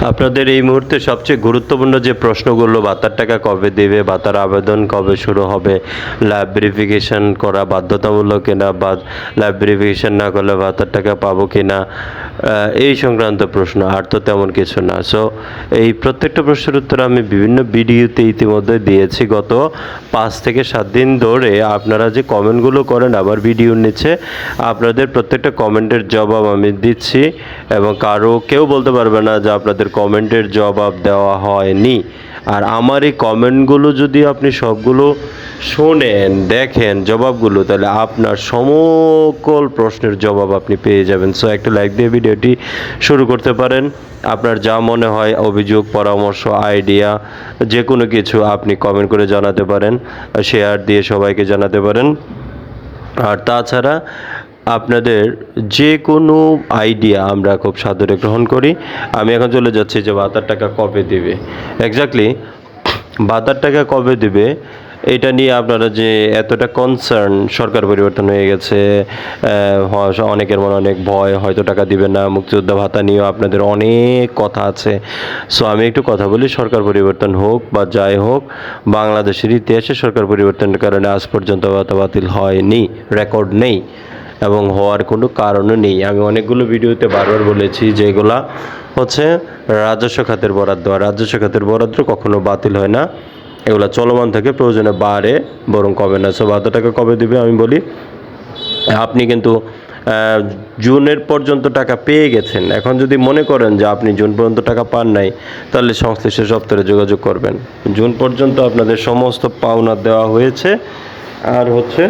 আপনাদের এই মুহূর্তে সবচেয়ে গুরুত্বপূর্ণ যে প্রশ্নগুলো ভাতার টাকা কবে দেবে ভাতার আবেদন কবে শুরু হবে ল্যাব ভেরিফিকেশন করা বাধ্যতামূলক কিনা বা ল্যাব ভেরিফিকেশান না করলে ভাতার টাকা পাবো কিনা আহ, এই সংক্রান্ত প্রশ্ন আর তো তেমন কিছু না। সো এই প্রত্যেকটা প্রশ্নের উত্তর আমি বিভিন্ন ভিডিওতে ইতিমধ্যে দিয়েছি গত পাঁচ থেকে সাত দিন ধরে। আপনারা যে কমেন্টগুলো করেন আবার ভিডিওর নিচে আপনাদের প্রত্যেকটা কমেন্টের জবাব আমি দিচ্ছি এবং কারও কেউ বলতে পারবে না যে আপনাদের কমেন্টের জবাব দেওয়া হয়নি। আর আমার এই কমেন্টগুলো যদি আপনি সবগুলো শোনেন, দেখেন জবাবগুলো, তাহলে আপনার সমকল প্রশ্নের জবাব আপনি পেয়ে যাবেন। সো একটা লাইক দিয়ে ভিডিওটি শুরু করতে পারেন। আপনার যা মনে হয়, অভিযোগ, পরামর্শ আইডিয়া যে কোনো কিছু আপনি কমেন্ট করে জানাতে পারেন। শেয়ার দিয়ে সবাইকে জানাতে পারেন। আর তাছাড়া আপনাদের যে কোনো আইডিয়া আমরা খুব সাদরে গ্রহণ করি। আমি এখন চলে যাচ্ছি যে ভাতার টাকা কবে দেবে। এক্স্যাক্টলি ভাতার টাকা কবে দেবে, এটা নিয়ে আপনারা যে এতটা কনসার্ন সরকার পরিবর্তন হয়ে গেছে অনেকের মনে অনেক ভয়, হয়তো টাকা দিবে না, মুক্তিযোদ্ধা ভাতা নিয়েও আপনাদের অনেক কথা আছে। সো আমি একটু কথা বলি, সরকার পরিবর্তন হোক বা যাই হোক, বাংলাদেশের ইতিহাসে সরকার পরিবর্তনের কারণে আজ পর্যন্ত ভাতা বাতিল হয়নি রেকর্ড নেই। এবং হওয়ার কোনো কারণও নেই। আমি অনেকগুলো ভিডিওতে বারবার বলেছি যে এগুলা হচ্ছে রাজস্ব খাতের বরাদ্দ। আর রাজস্ব খাতের বরাদ্দ কখনো বাতিল হয় না। এগুলা চলমান থাকে প্রয়োজনে বাড়ে, বরং কবে না। সো বারো টাকা কবে দিবে আমি বলি, আপনি কিন্তু জুনের পর্যন্ত টাকা পেয়ে গেছেন। এখন যদি মনে করেন যে আপনি জুন পর্যন্ত টাকা পান নাই, তাহলে সংশ্লিষ্ট সপ্তাহে যোগাযোগ করবেন। জুন পর্যন্ত আপনাদের সমস্ত পাওনা দেওয়া হয়েছে। আর হচ্ছে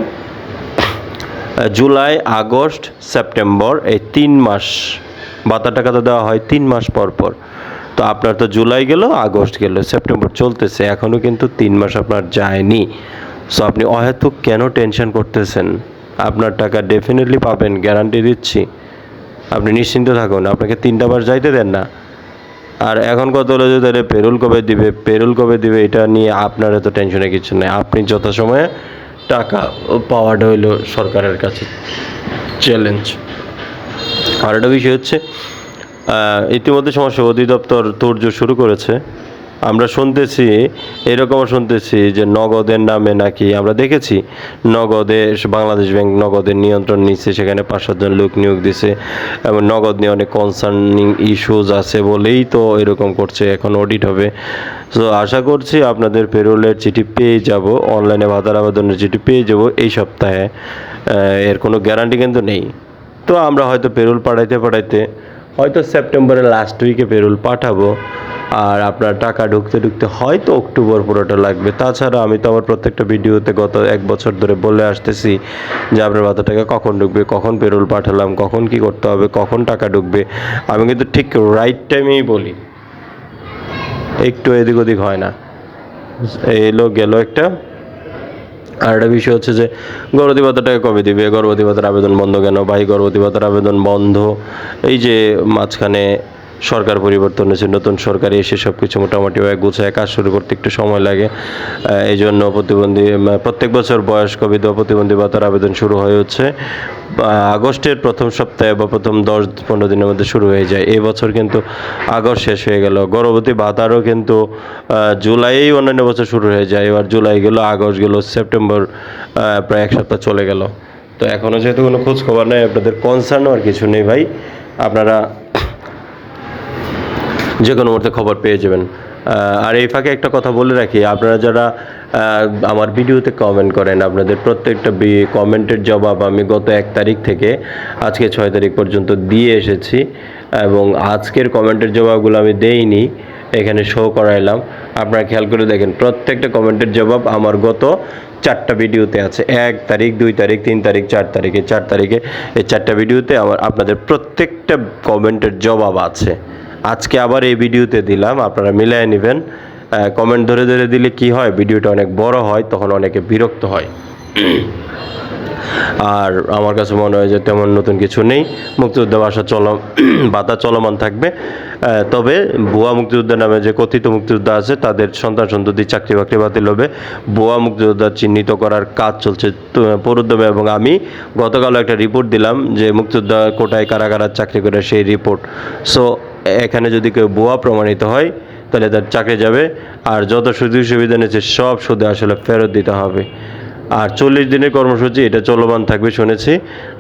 জুলাই, আগস্ট, সেপ্টেম্বর, এই তিন মাস বাতা টাকা তো দেওয়া হয় তিন মাস পর পর। তো আপনার তো জুলাই গেল, আগস্ট গেল, সেপ্টেম্বর চলতেছে এখনও কিন্তু তিন মাস আপনার যায়নি। সো আপনি অহেতুক কেন টেনশন করতেছেন? আপনার টাকা ডেফিনেটলি পাবেন গ্যারান্টি দিচ্ছি। আপনি নিশ্চিন্ত থাকুন, আপনাকে তিনটা মাস যাইতে দেন না। আর এখন কত হলো যে তাহলে পেরুল কবে দিবে, পেরুল কবে দিবে, এটা নিয়ে আপনার এত টেনশনে কিছু নেই। আপনি যথাসময়ে টাকা পাওয়াটা হইল সরকারের কাছে চ্যালেঞ্জ আর একটা বিষয় হচ্ছে ইতিমধ্যে সমাজসেবা অধিদপ্তর তোর্য শুরু করেছে। আমরা শুনতেছি, এরকমও শুনতেছি যে নগদের নামে নাকি আমরা দেখেছি, নগদে বাংলাদেশ ব্যাংক নগদের নিয়ন্ত্রণ নিচ্ছে, সেখানে পাঁচ সাতজন লোক নিয়োগ দিছে, এবং নগদ নিয়ে অনেক কনসার্নিং ইস্যুজ আছে বলেই তো এরকম করছে, এখন অডিট হবে। সো আশা করছি আপনাদের পেরোলের চিঠি পেয়ে যাব অনলাইনে ভাতার আবেদনের চিঠি পেয়ে যাব এই সপ্তাহে। এর কোনো গ্যারান্টি কিন্তু নেই। তো আমরা হয়তো পেরোল পাঠাইতে পাঠাইতে হয়তো সেপ্টেম্বরের লাস্ট উইকে পেরুল পাঠাবো, আর আপনার টাকা ঢুকতে ঢুকতে হয়তো অক্টোবর পুরোটা লাগবে। তাছাড়া আমি তো আমার প্রত্যেকটা ভিডিওতে গত এক বছর ধরে বলে আসতেছি যে আপনার ভাতা টাকা কখন ঢুকবে, কখন পেরোল পাঠালাম, কখন কি করতে হবে, কখন টাকা ঢুকবে। আমি কিন্তু ঠিক রাইট টাইমেই বলি। একটু এদিক ওদিক হয় না। এলো গেল একটা আর একটা বিষয় হচ্ছে যে গর্ভবতী ভাতাটাকে কবে দিবে? গর্ভবতী ভাতার আবেদন বন্ধ কেন? ভাই গর্ভবতী ভাতার আবেদন বন্ধ, এই যে মাঝখানে সরকার পরিবর্তন হয়েছে নতুন সরকার এসে সব কিছু মোটামুটি এক গুছায়, কাজ শুরু করতে একটু সময় লাগে। এই জন্য প্রতিবন্ধী প্রত্যেক বছর বয়স্ক বিধবা প্রতিবন্ধী ভাতার আবেদন শুরু হয়ে হচ্ছে। আগস্টের প্রথম সপ্তাহে বা প্রথম দশ পনেরো দিনের মধ্যে শুরু হয়ে যায়। এই বছর কিন্তু আগস্ট শেষ হয়ে গেল। গর্ভবতী ভাতারও কিন্তু জুলাইয়েই অন্যান্য বছর শুরু হয়ে যায়। এবার জুলাই গেল, আগস্ট গেল, সেপ্টেম্বর প্রায় এক সপ্তাহ চলে গেল। তো এখনও যেহেতু কোনো খোঁজ খবর নেই, আপনাদের কনসার্ন আর কিছু নেই ভাই। আপনারা যে কোনো মুহূর্তে খবর পেয়ে যাবেন। আর এই ফাঁকে একটা কথা বলে রাখি, আপনারা যারা আমার ভিডিওতে কমেন্ট করেন, আপনাদের প্রত্যেকটা কমেন্টের জবাব আমি গত এক তারিখ থেকে, আজকে ছয় তারিখ পর্যন্ত দিয়ে এসেছি এবং আজকের কমেন্টের জবাবগুলো আমি দেইনি, এখানে শো করাইলাম। আপনারা খেয়াল করে দেখেন, প্রত্যেকটা কমেন্টের জবাব আমার গত চারটা ভিডিওতে আছে। এক তারিখ, দুই তারিখ, তিন তারিখ, চার তারিখে চার তারিখে, এই চারটা ভিডিওতে আমার, আপনাদের প্রত্যেকটা কমেন্টের জবাব আছে। আজকে আবার এই ভিডিওতে দিলাম, আপনারা মিলিয়ে নেবেন। কমেন্ট ধরে ধরে দিলে কি হয়, ভিডিওটা অনেক বড় হয়, তখন অনেকে বিরক্ত হয়। আর আমার কাছে মনে হয় যে তেমন নতুন কিছু নেই। মুক্তিযোদ্ধা ভাষা চল বাতা চলমান থাকবে। তবে ভুয়া মুক্তিযোদ্ধা নামে যে কথিত মুক্তিযোদ্ধা আছে, তাদের সন্তান সন্ততি চাকরি বাকরি বাতিল হবে। ভুয়া মুক্তিযোদ্ধা চিহ্নিত করার কাজ চলছে। পৌরোদ্যমে এবং আমি গতকাল একটা রিপোর্ট দিলাম যে মুক্তিযোদ্ধা কোটায় কারা কারা চাকরি করে সেই রিপোর্ট সো এখানে যদি কেউ ভুয়া প্রমাণিত হয়, তাহলে তার চাকরি যাবে। আর যত সুযোগ সুবিধা নিয়েছে, সব সুদে আসলে ফেরত দিতে হবে। আর চল্লিশ দিনের কর্মসূচি, এটা চলমান থাকবে, শুনেছি।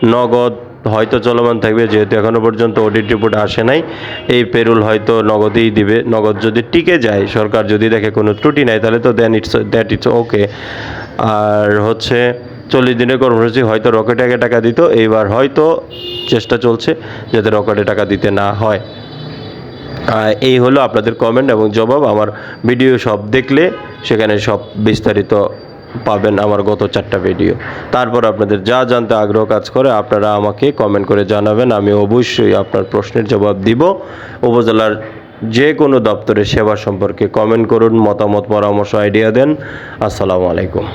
নগদ হয়তো চলমান থাকবে, যেহেতু এখনও পর্যন্ত অডিট রিপোর্ট আসে নাই। এই পেরুল হয়তো নগদেই দিবে। নগদ যদি টিকে যায়, সরকার যদি দেখে কোনো ত্রুটি নাই, তাহলে তো then it's that it's okay আর হচ্ছে, চল্লিশ দিনের কর্মসূচি, হয়তো রকেটে আগে টাকা দিত, এইবার হয়তো চেষ্টা চলছে, যাতে রকেটে টাকা দিতে না হয়। এই হলো আপনাদের কমেন্ট এবং জবাব। আমার ভিডিও সব দেখলে সেখানে সব বিস্তারিত পাবেন আমার গত চারটা ভিডিও তারপর আপনাদের যা জানতে আগ্রহ কাজ করে আপনারা আমাকে কমেন্ট করে জানাবেন। আমি অবশ্যই আপনার প্রশ্নের জবাব দিব। উপজেলার যে কোনো দপ্তরের সেবা সম্পর্কে কমেন্ট করুন, মতামত, পরামর্শ আইডিয়া দেন। আসসালামু আলাইকুম।